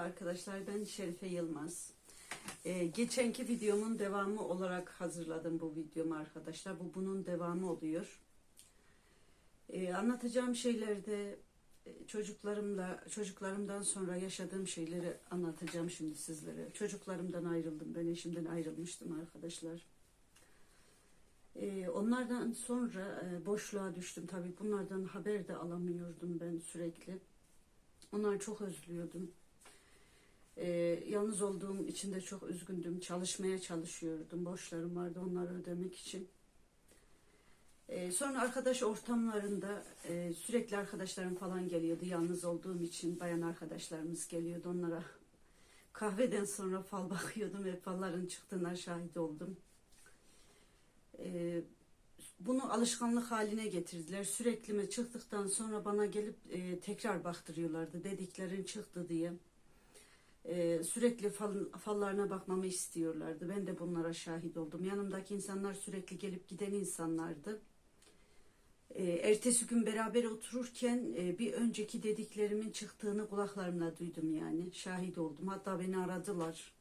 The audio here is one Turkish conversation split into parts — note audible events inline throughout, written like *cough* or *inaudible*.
arkadaşlar ben Şerife Yılmaz. Ee, geçenki videomun devamı olarak hazırladım bu videomu arkadaşlar. Bu bunun devamı oluyor. Ee, anlatacağım şeylerde e, çocuklarımla çocuklarımdan sonra yaşadığım şeyleri anlatacağım şimdi sizlere. Çocuklarımdan ayrıldım. Ben eşimden ayrılmıştım arkadaşlar. Ee, onlardan sonra e, boşluğa düştüm. Tabii bunlardan haber de alamıyordum ben sürekli. Onları çok özlüyordum. Ee, yalnız olduğum için de çok üzgündüm. Çalışmaya çalışıyordum. Borçlarım vardı onları ödemek için. Ee, sonra arkadaş ortamlarında e, sürekli arkadaşlarım falan geliyordu. Yalnız olduğum için bayan arkadaşlarımız geliyordu. Onlara kahveden sonra fal *laughs* bakıyordum ve falların çıktığına şahit oldum. Ee, bunu alışkanlık haline getirdiler. Sürekli mi çıktıktan sonra bana gelip e, tekrar baktırıyorlardı. Dediklerin çıktı diye. E, sürekli fal, fallarına bakmamı istiyorlardı. Ben de bunlara şahit oldum. Yanımdaki insanlar sürekli gelip giden insanlardı. E, ertesi gün beraber otururken e, bir önceki dediklerimin çıktığını kulaklarımla duydum yani. Şahit oldum. Hatta beni aradılar.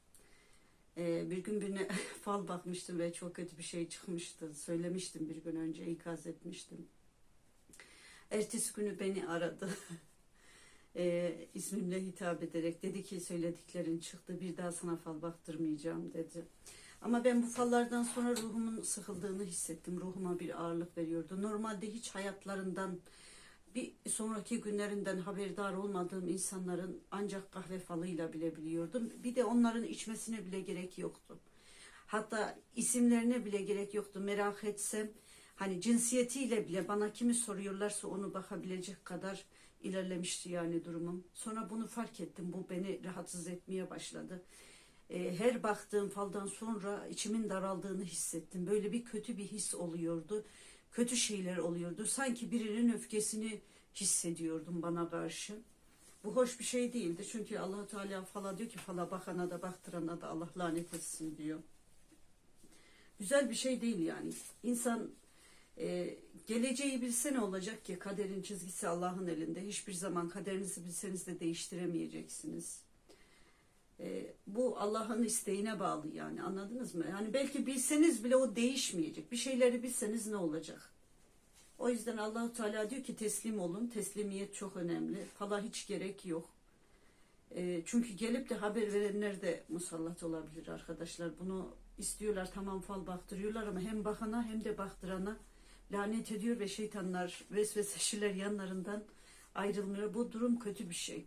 E, bir gün birine *laughs* fal bakmıştım ve çok kötü bir şey çıkmıştı. Söylemiştim bir gün önce ikaz etmiştim. Ertesi günü beni aradı. *laughs* e, ismimle hitap ederek dedi ki söylediklerin çıktı bir daha sana fal baktırmayacağım dedi. Ama ben bu fallardan sonra ruhumun sıkıldığını hissettim. Ruhuma bir ağırlık veriyordu. Normalde hiç hayatlarından bir sonraki günlerinden haberdar olmadığım insanların ancak kahve falıyla bile biliyordum. Bir de onların içmesine bile gerek yoktu. Hatta isimlerine bile gerek yoktu. Merak etsem hani cinsiyetiyle bile bana kimi soruyorlarsa onu bakabilecek kadar ilerlemişti yani durumum. Sonra bunu fark ettim. Bu beni rahatsız etmeye başladı. Ee, her baktığım faldan sonra içimin daraldığını hissettim. Böyle bir kötü bir his oluyordu. Kötü şeyler oluyordu. Sanki birinin öfkesini hissediyordum bana karşı. Bu hoş bir şey değildi. Çünkü allah Teala fala diyor ki fala bakana da baktırana da Allah lanet etsin diyor. Güzel bir şey değil yani. İnsan e, geleceği bilse ne olacak ki? Kaderin çizgisi Allah'ın elinde. Hiçbir zaman kaderinizi bilseniz de değiştiremeyeceksiniz. E, bu Allah'ın isteğine bağlı yani anladınız mı? Yani belki bilseniz bile o değişmeyecek. Bir şeyleri bilseniz ne olacak? O yüzden Allahu Teala diyor ki teslim olun. Teslimiyet çok önemli. Fala hiç gerek yok. E, çünkü gelip de haber verenler de musallat olabilir arkadaşlar. Bunu istiyorlar tamam fal baktırıyorlar ama hem bakana hem de baktırana lanet ediyor ve şeytanlar vesveseşiler yanlarından ayrılmıyor. Bu durum kötü bir şey.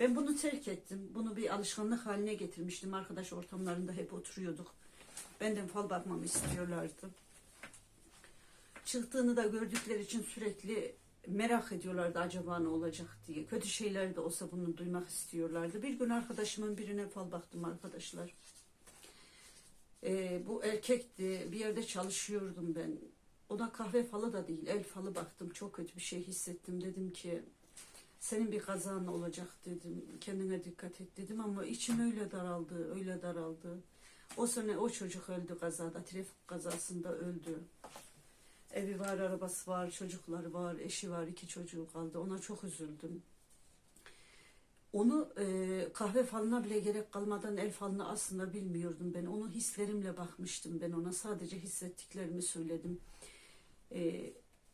Ben bunu terk ettim. Bunu bir alışkanlık haline getirmiştim. Arkadaş ortamlarında hep oturuyorduk. Benden fal bakmamı istiyorlardı. Çıktığını da gördükleri için sürekli merak ediyorlardı acaba ne olacak diye. Kötü şeyler de olsa bunu duymak istiyorlardı. Bir gün arkadaşımın birine fal baktım arkadaşlar. Ee, bu erkekti. Bir yerde çalışıyordum ben. O da kahve falı da değil. El falı baktım. Çok kötü bir şey hissettim. Dedim ki senin bir kazan olacak dedim. Kendine dikkat et dedim ama içim öyle daraldı, öyle daraldı. O sene o çocuk öldü kazada, trafik kazasında öldü. Evi var, arabası var, çocukları var, eşi var, iki çocuğu kaldı. Ona çok üzüldüm. Onu e, kahve falına bile gerek kalmadan el falına aslında bilmiyordum ben. Onu hislerimle bakmıştım ben ona. Sadece hissettiklerimi söyledim. E,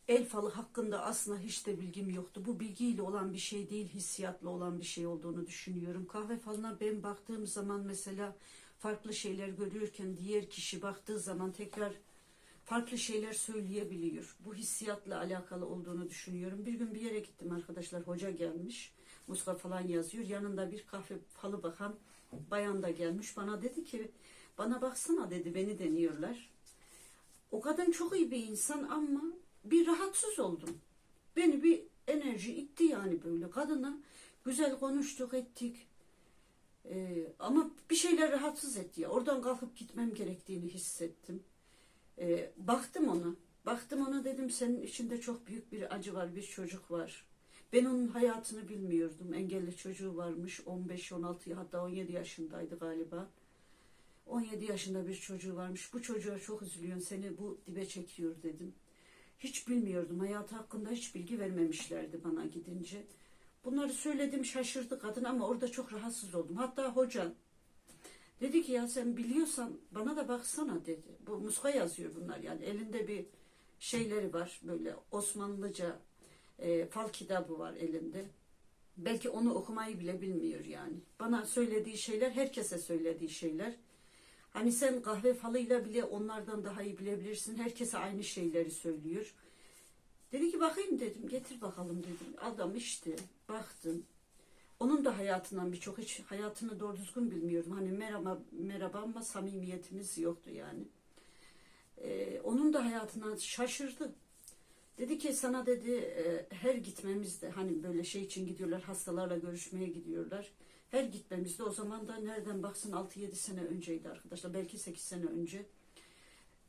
el falı hakkında aslında hiç de bilgim yoktu. Bu bilgiyle olan bir şey değil, hissiyatla olan bir şey olduğunu düşünüyorum. Kahve falına ben baktığım zaman mesela farklı şeyler görüyorken diğer kişi baktığı zaman tekrar farklı şeyler söyleyebiliyor. Bu hissiyatla alakalı olduğunu düşünüyorum. Bir gün bir yere gittim arkadaşlar. Hoca gelmiş. Muska falan yazıyor. Yanında bir kahve falı bakan bayan da gelmiş. Bana dedi ki bana baksana dedi beni deniyorlar. O kadın çok iyi bir insan ama bir rahatsız oldum. Beni bir enerji itti yani böyle. Kadına güzel konuştuk ettik. Ee, ama bir şeyler rahatsız etti ya. Oradan kalkıp gitmem gerektiğini hissettim. Ee, baktım ona. Baktım ona dedim senin içinde çok büyük bir acı var, bir çocuk var. Ben onun hayatını bilmiyordum. Engelli çocuğu varmış. 15-16 hatta 17 yaşındaydı galiba. 17 yaşında bir çocuğu varmış. Bu çocuğa çok üzülüyorsun. Seni bu dibe çekiyor dedim. Hiç bilmiyordum. Hayatı hakkında hiç bilgi vermemişlerdi bana gidince. Bunları söyledim şaşırdı kadın ama orada çok rahatsız oldum. Hatta hoca dedi ki ya sen biliyorsan bana da baksana dedi. Bu muska yazıyor bunlar yani elinde bir şeyleri var böyle Osmanlıca e, fal kitabı var elinde. Belki onu okumayı bile bilmiyor yani. Bana söylediği şeyler herkese söylediği şeyler. Hani sen kahve falıyla bile onlardan daha iyi bilebilirsin. Herkese aynı şeyleri söylüyor. Dedi ki bakayım dedim. Getir bakalım dedim. Adam işte baktım. Onun da hayatından birçok hiç hayatını doğru düzgün bilmiyordum. Hani merhaba merhaba ama samimiyetimiz yoktu yani. Ee, onun da hayatından şaşırdı. Dedi ki sana dedi e, her gitmemizde hani böyle şey için gidiyorlar hastalarla görüşmeye gidiyorlar. Her gitmemizde o zaman da nereden baksın 6-7 sene önceydi arkadaşlar belki 8 sene önce.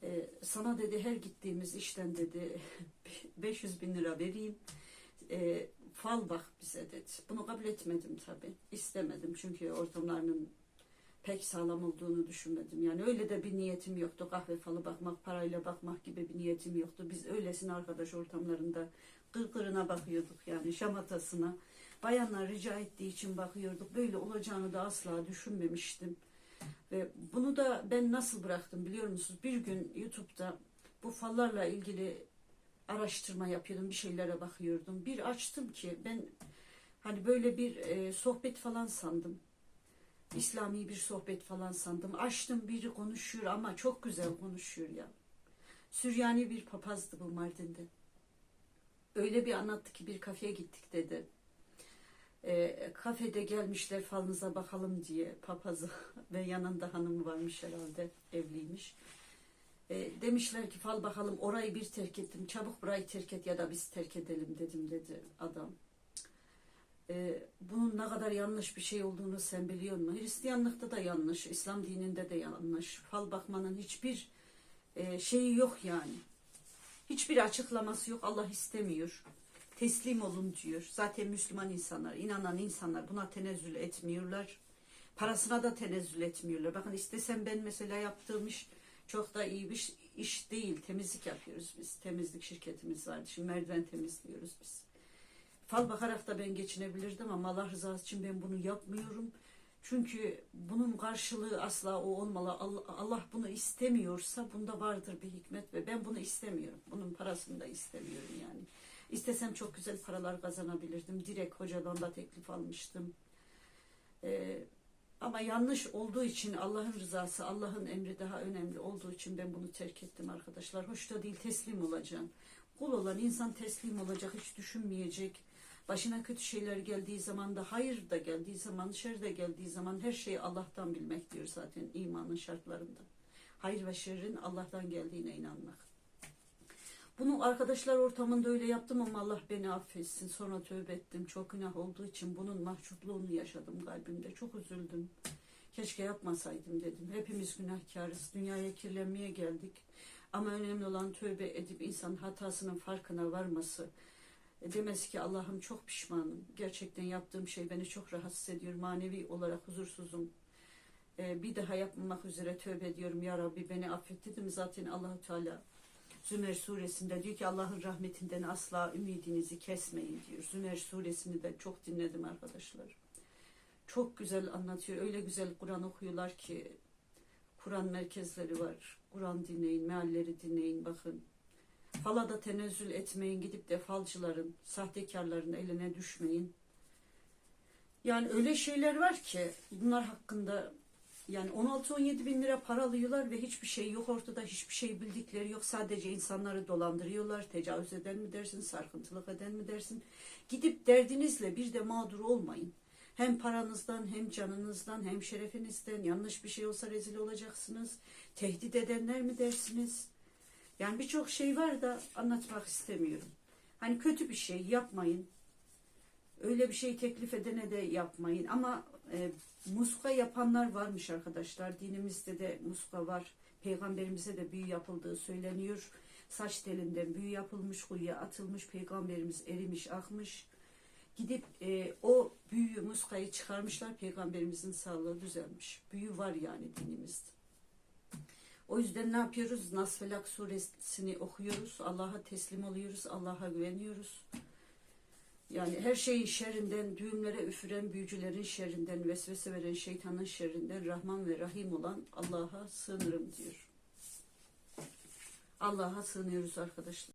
E, sana dedi her gittiğimiz işten dedi *laughs* 500 bin lira vereyim. E, fal bak bize dedi. Bunu kabul etmedim tabi. İstemedim çünkü ortamlarının pek sağlam olduğunu düşünmedim. Yani öyle de bir niyetim yoktu. Kahve falı bakmak, parayla bakmak gibi bir niyetim yoktu. Biz öylesine arkadaş ortamlarında gırgırına bakıyorduk yani şamatasına. Bayanlar rica ettiği için bakıyorduk. Böyle olacağını da asla düşünmemiştim. Ve bunu da ben nasıl bıraktım biliyor musunuz? Bir gün YouTube'da bu fallarla ilgili araştırma yapıyordum. Bir şeylere bakıyordum. Bir açtım ki ben hani böyle bir e, sohbet falan sandım. İslami bir sohbet falan sandım. Açtım biri konuşuyor ama çok güzel konuşuyor ya. Süryani bir papazdı bu Mardin'de. Öyle bir anlattı ki bir kafeye gittik dedi. E, kafede gelmişler falınıza bakalım diye papazı *laughs* ve yanında hanımı varmış herhalde evliymiş. E, demişler ki fal bakalım orayı bir terk ettim çabuk burayı terk et ya da biz terk edelim dedim dedi adam. E, bunun ne kadar yanlış bir şey olduğunu sen biliyor musun? Hristiyanlıkta da yanlış, İslam dininde de yanlış. Fal bakmanın hiçbir e, şeyi yok yani. Hiçbir açıklaması yok. Allah istemiyor. Teslim olun diyor. Zaten Müslüman insanlar, inanan insanlar buna tenezzül etmiyorlar. Parasına da tenezzül etmiyorlar. Bakın istesem ben mesela yaptığım iş çok da iyi bir iş değil. Temizlik yapıyoruz biz. Temizlik şirketimiz vardı. Şimdi merdiven temizliyoruz biz. Fal bakarak da ben geçinebilirdim ama Allah rızası için ben bunu yapmıyorum. Çünkü bunun karşılığı asla o olmalı. Allah, bunu istemiyorsa bunda vardır bir hikmet ve ben bunu istemiyorum. Bunun parasını da istemiyorum yani. İstesem çok güzel paralar kazanabilirdim. Direkt hocadan da teklif almıştım. Ee, ama yanlış olduğu için Allah'ın rızası, Allah'ın emri daha önemli olduğu için ben bunu terk ettim arkadaşlar. Hoş da değil teslim olacağım. Kul olan insan teslim olacak, hiç düşünmeyecek. Başına kötü şeyler geldiği zaman da hayır da geldiği zaman, şer de geldiği zaman her şeyi Allah'tan bilmek diyor zaten imanın şartlarında. Hayır ve şerrin Allah'tan geldiğine inanmak. Bunu arkadaşlar ortamında öyle yaptım ama Allah beni affetsin. Sonra tövbe ettim. Çok günah olduğu için bunun mahcupluğunu yaşadım kalbimde. Çok üzüldüm. Keşke yapmasaydım dedim. Hepimiz günahkarız. Dünyaya kirlenmeye geldik. Ama önemli olan tövbe edip insan hatasının farkına varması. E, demesi ki Allah'ım çok pişmanım. Gerçekten yaptığım şey beni çok rahatsız ediyor. Manevi olarak huzursuzum. E, bir daha yapmamak üzere tövbe ediyorum. Ya Rabbi beni affet dedim. Zaten Allahu Teala Zümer suresinde diyor ki Allah'ın rahmetinden asla ümidinizi kesmeyin diyor. Zümer suresini de çok dinledim arkadaşlar. Çok güzel anlatıyor. Öyle güzel Kur'an okuyorlar ki Kur'an merkezleri var. Kur'an dinleyin, mealleri dinleyin bakın. Fala da tenezzül etmeyin. Gidip de falcıların, sahtekarların eline düşmeyin. Yani öyle şeyler var ki bunlar hakkında yani 16-17 bin lira para ve hiçbir şey yok ortada. Hiçbir şey bildikleri yok. Sadece insanları dolandırıyorlar. Tecavüz eden mi dersin, sarkıntılık eden mi dersin? Gidip derdinizle bir de mağdur olmayın. Hem paranızdan hem canınızdan hem şerefinizden yanlış bir şey olsa rezil olacaksınız. Tehdit edenler mi dersiniz? Yani birçok şey var da anlatmak istemiyorum. Hani kötü bir şey yapmayın. Öyle bir şey teklif edene de yapmayın. Ama e, muska yapanlar varmış arkadaşlar. Dinimizde de muska var. Peygamberimize de büyü yapıldığı söyleniyor. Saç telinden büyü yapılmış, kuyuya atılmış. Peygamberimiz erimiş, akmış. Gidip e, o büyüyü, muskayı çıkarmışlar. Peygamberimizin sağlığı düzelmiş. Büyü var yani dinimizde. O yüzden ne yapıyoruz? Nas Felak suresini okuyoruz. Allah'a teslim oluyoruz. Allah'a güveniyoruz. Yani her şeyin şerrinden, düğümlere üfüren büyücülerin şerrinden, vesvese veren şeytanın şerrinden Rahman ve Rahim olan Allah'a sığınırım diyor. Allah'a sığınıyoruz arkadaşlar.